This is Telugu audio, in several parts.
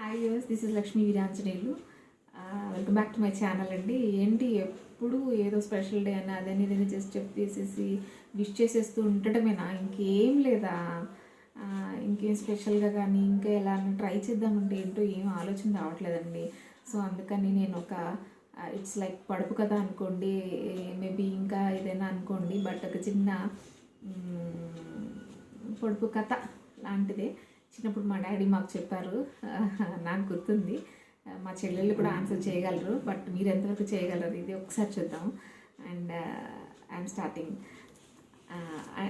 Hi use this is Lakshmi Veeranjaneyulu welcome back to my channel అండి. ఏంటి ఎప్పుడు ఏదో స్పెషల్ డే అని అదని ఇదని జస్ట్ చెప్పేసేసి విష్ చేసేస్తూ ఉండటమేనా? ఇంకేం లేదా? ఇంకేం స్పెషల్గా కానీ ఇంకా ఎలా ట్రై చేద్దామంటే ఏంటో ఏం ఆలోచన రావట్లేదండి. సో అందుకని నేను ఒక ఇట్స్ లైక్ పడుపు కదా అనుకోండి మేబీ ఇంకా ఏదైనా అనుకోండి బట్ ఒక చిన్న పొడుపు కథ లాంటిదే. చిన్నప్పుడు మా డాడీ మాకు చెప్పారు. నాకు గుర్తుంది. మా చెల్లెళ్ళు కూడా ఆన్సర్ చేయగలరు. బట్ మీరు ఎంతవరకు చేయగలరు ఇది ఒకసారి చూద్దాం. అండ్ ఐఎమ్ స్టార్టింగ్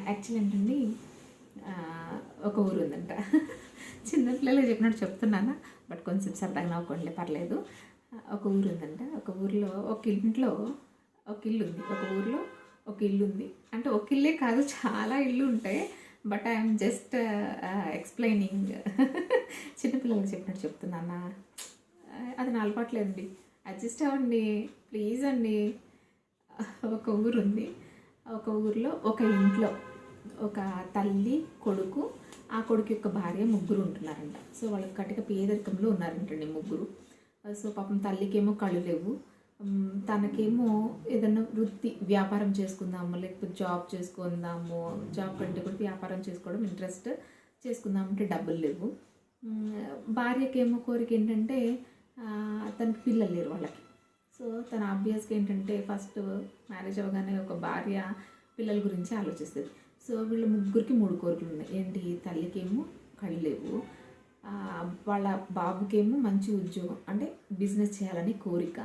యాక్చువల్ ఏంటండి? Uh, ఒక ఊరు ఉందంట. చిన్నపిల్లలు చెప్పినట్టు చెప్తున్నాను. బట్ కొంచెం సరదాగా నవ్వుకోండి పర్లేదు. ఒక ఊరు ఉందంట. ఒక ఊరిలో ఒక ఇంట్లో ఒక ఇల్లు ఉంది ఒక ఊరిలో ఒక ఇల్లు ఉంది అంటే ఒక ఇల్లే కాదు చాలా ఇల్లు ఉంటాయి బట్ ఐఎమ్ జస్ట్ ఎక్స్ప్లెయినింగ్ చిన్నపిల్లలకి చెప్పినట్టు చెప్తున్నానా అది నా అలవాట్లేదండి. అడ్జస్ట్ అవ్వండి. ప్లీజ్ అండి. ఒక ఊరు ఉంది. ఒక ఊరిలో ఒక ఇంట్లో ఒక తల్లి కొడుకు ఆ కొడుకు యొక్క భార్య ముగ్గురు ఉంటున్నారంట. సో వాళ్ళకి కటిక పేదరికంలో ఉన్నారంటండి ముగ్గురు. సో పాపం తల్లికేమో కళ్ళు లేవు. తనకేమో ఏదన్నా వృత్తి వ్యాపారం చేసుకుందాము లేకపోతే జాబ్ చేసుకుందాము జాబ్ కంటే కూడా వ్యాపారం చేసుకోవడం ఇంట్రెస్ట్ చేసుకుందామంటే డబ్బులు లేవు. భార్యకేమో కోరిక ఏంటంటే తనకి పిల్లలు లేరు వాళ్ళకి. సో తన ఆబ్వియస్గా ఏంటంటే ఫస్ట్ మ్యారేజ్ అవ్వగానే ఒక భార్య పిల్లల గురించి ఆలోచిస్తుంది. సో వీళ్ళ ముగ్గురికి మూడు కోరికలు ఉన్నాయి. ఏంటి? తల్లికేమో కళ్ళు లేవు. వాళ్ళ బాబుకేమో మంచి ఉద్యోగం అంటే బిజినెస్ చేయాలని కోరిక.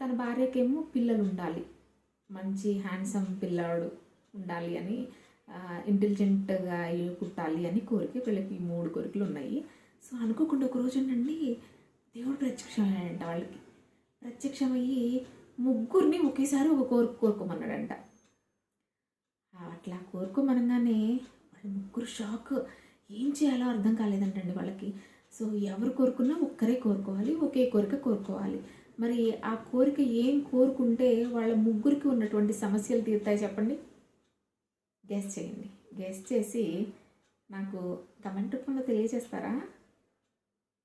తన భార్యకేమో పిల్లలు ఉండాలి మంచి హ్యాండ్సమ్ పిల్లాడు ఉండాలి అని ఇంటెలిజెంట్గా పుట్టాలి అని కోరిక వీళ్ళకి ఈ మూడు కోరికలు ఉన్నాయి సో అనుకోకుండా ఒకరోజు ఏంటండి దేవుడు ప్రత్యక్షమయ్యాడంట వాళ్ళకి. ప్రత్యక్షమయ్యి ముగ్గురిని ఒకేసారి ఒక కోరిక కోరుకోమన్నాడంట. అట్లా కోరుకోమనగానే వాళ్ళ ముగ్గురు షాక్. ఏం చేయాలో అర్థం కాలేదంటండి వాళ్ళకి. సో ఎవరు కోరుకున్నా ఒక్కరే కోరుకోవాలి ఒకే కోరిక కోరుకోవాలి. మరి ఆ కోరిక ఏం కోరుకుంటే వాళ్ళ ముగ్గురికి ఉన్నటువంటి సమస్యలు తీరుతాయి చెప్పండి? గెస్ చేయండి. గెస్ చేసి నాకు కమెంట్ రూపంలో తెలియజేస్తారా?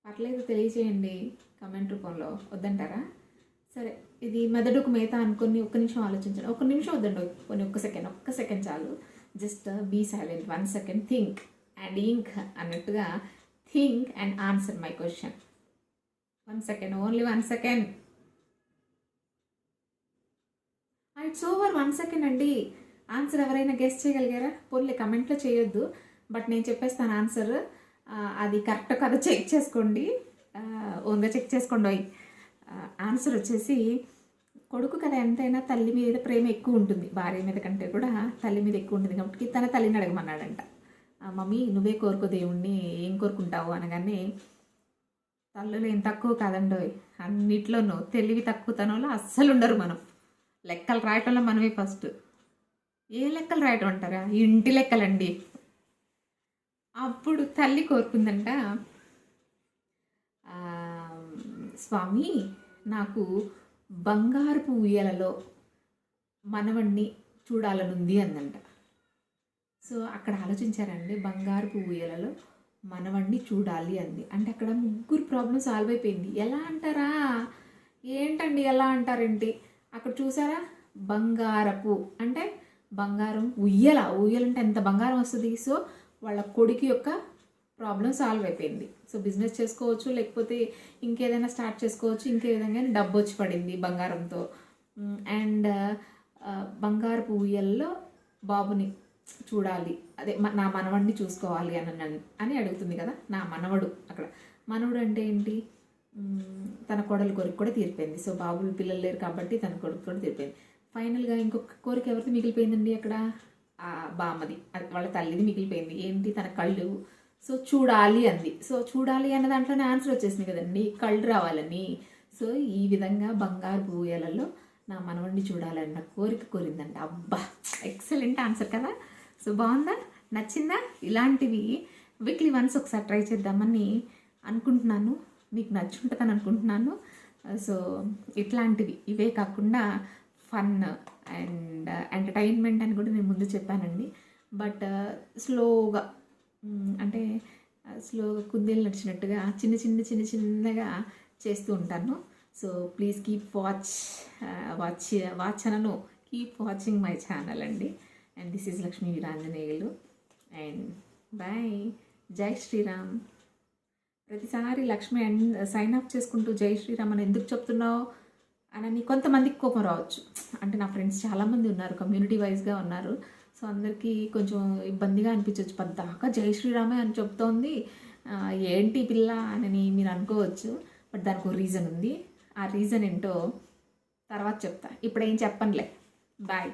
పర్లేదు తెలియజేయండి. కమెంట్ రూపంలో వద్దంటారా? సరే ఇది మెదడుకు మేత అనుకొని ఒక్క నిమిషం ఆలోచించండి. ఒక్క నిమిషం వద్దండి కొన్ని ఒక్క సెకండ్ ఒక్క సెకండ్ చాలు. Just be silent one second think and ఇంక్ అన్నట్టుగా think and answer my question one second only one second it's over one second అండి. ఆన్సర్ ఎవరైనా గెస్ట్ చేయగలిగారా? పోన్లే కమెంట్లో చేయొద్దు. బట్ నేను చెప్పేస్తాను ఆన్సర్ అది కరెక్ట్ కదా. చెక్ చేసుకోండి. ఓన్గా చెక్ చేసుకోండి. ఆన్సర్ వచ్చేసి కొడుకు కదా ఎంతైనా తల్లి మీద ప్రేమ ఎక్కువ ఉంటుంది. భార్య మీద కంటే కూడా తల్లి మీద ఎక్కువ ఉంటుంది కాబట్టి తన తల్లిని అడగమన్నాడంట. మమ్మీ నువ్వే కోరుకో దేవుణ్ణి. ఏం కోరుకుంటావు? అనగానే తల్లులు ఏం తక్కువ కాదండోయ్. అన్నిట్లోనూ తెలివి తక్కువతనంలో అస్సలు ఉండరు మనం. లెక్కలు రాయటంలో మనమే ఫస్ట్ ఏ లెక్కలు రాయటం అంటారా? ఇంటి లెక్కలండి. అప్పుడు తల్లి కోరుకుందంట స్వామి నాకు బంగారపు ఉయ్యలలో మనవణ్ణి చూడాలనుంది అందంట. సో అక్కడ ఆలోచించారండి బంగారపు ఉయ్యలలో మనవణ్ణి చూడాలి అంది. అంటే అక్కడ ముగ్గురు ప్రాబ్లం సాల్వ్ అయిపోయింది. ఎలా అంటారా? ఏంటండి ఎలా అంటారేంటి? అక్కడ చూసారా? బంగారపు. అంటే బంగారం ఉయ్యల. ఉయ్యల అంటే ఎంత బంగారం వస్తుంది? సో వాళ్ళ కొడుకు యొక్క ప్రాబ్లం సాల్వ్ అయిపోయింది. సో బిజినెస్ చేసుకోవచ్చు లేకపోతే ఇంకేదైనా స్టార్ట్ చేసుకోవచ్చు ఇంకే విధంగా డబ్బు వచ్చి పడింది బంగారంతో. అండ్ బంగారపు ఉయ్యల్లో బాబుని చూడాలి. అదే నా మనవడిని చూసుకోవాలి అని అని అడుగుతుంది కదా? నా మనవడు అక్కడ. మనవడు అంటే ఏంటి? తన కోడలు కోరిక కూడా తీరిపోయింది. సో బాబులు పిల్లలు లేరు కాబట్టి తన కొడుకు కూడా తీరిపోయింది. ఫైనల్గా ఇంకొక కోరిక ఎవరిది మిగిలిపోయిందండి అక్కడ? ఆ బామ్మది. వాళ్ళ తల్లిది మిగిలిపోయింది. ఏంటి? తన కళ్ళు. సో చూడాలి అంది. సో చూడాలి అన్న దాంట్లోనే ఆన్సర్ వచ్చేసింది కదండి. కళ్ళు రావాలని. సో ఈ విధంగా బంగారు భూయాలలో నా మనవండి చూడాలన్న కోరిక కోరిందండి అబ్బా! ఎక్సలెంట్ ఆన్సర్ కదా. సో బాగుందా? నచ్చిందా? ఇలాంటివి వీక్లీ వన్స్ ఒకసారి ట్రై చేద్దామని అనుకుంటున్నాను. మీకు నచ్చుంటుందని అనుకుంటున్నాను. సో ఇట్లాంటివి. ఇవే కాకుండా ఫన్ అండ్ ఎంటర్టైన్మెంట్ అని కూడా నేను ముందు చెప్పానండి. బట్ స్లోగా అంటే స్లోగా కుందేలు నడిచినట్టుగా చిన్న చిన్న చిన్న చిన్నగా చేస్తూ ఉంటాను. So please keep watch watch watch అనను. కీప్ వాచింగ్ మై ఛానల్ అండి. And this is Lakshmi Veeranjaneyulu. And bye. జై శ్రీరామ్. ప్రతిసారి లక్ష్మి అండ్ సైన్ అప్ చేసుకుంటూ జై శ్రీరామ్ అని ఎందుకు చెప్తున్నావు? అని కొంతమందికి కోపం రావచ్చు. అంటే నా ఫ్రెండ్స్ చాలామంది ఉన్నారు కమ్యూనిటీ వైజ్గా ఉన్నారు. సో అందరికీ కొంచెం ఇబ్బందిగా అనిపించవచ్చు పద్దాకా జై శ్రీరామే అని చెప్తోంది. ఏంటి పిల్ల? అని మీరు అనుకోవచ్చు. బట్ దానికి ఒక రీజన్ ఉంది. ఆ రీజన్ ఏంటో తర్వాత చెప్తా. ఇప్పుడు ఏం చెప్పనులే. బాయ్.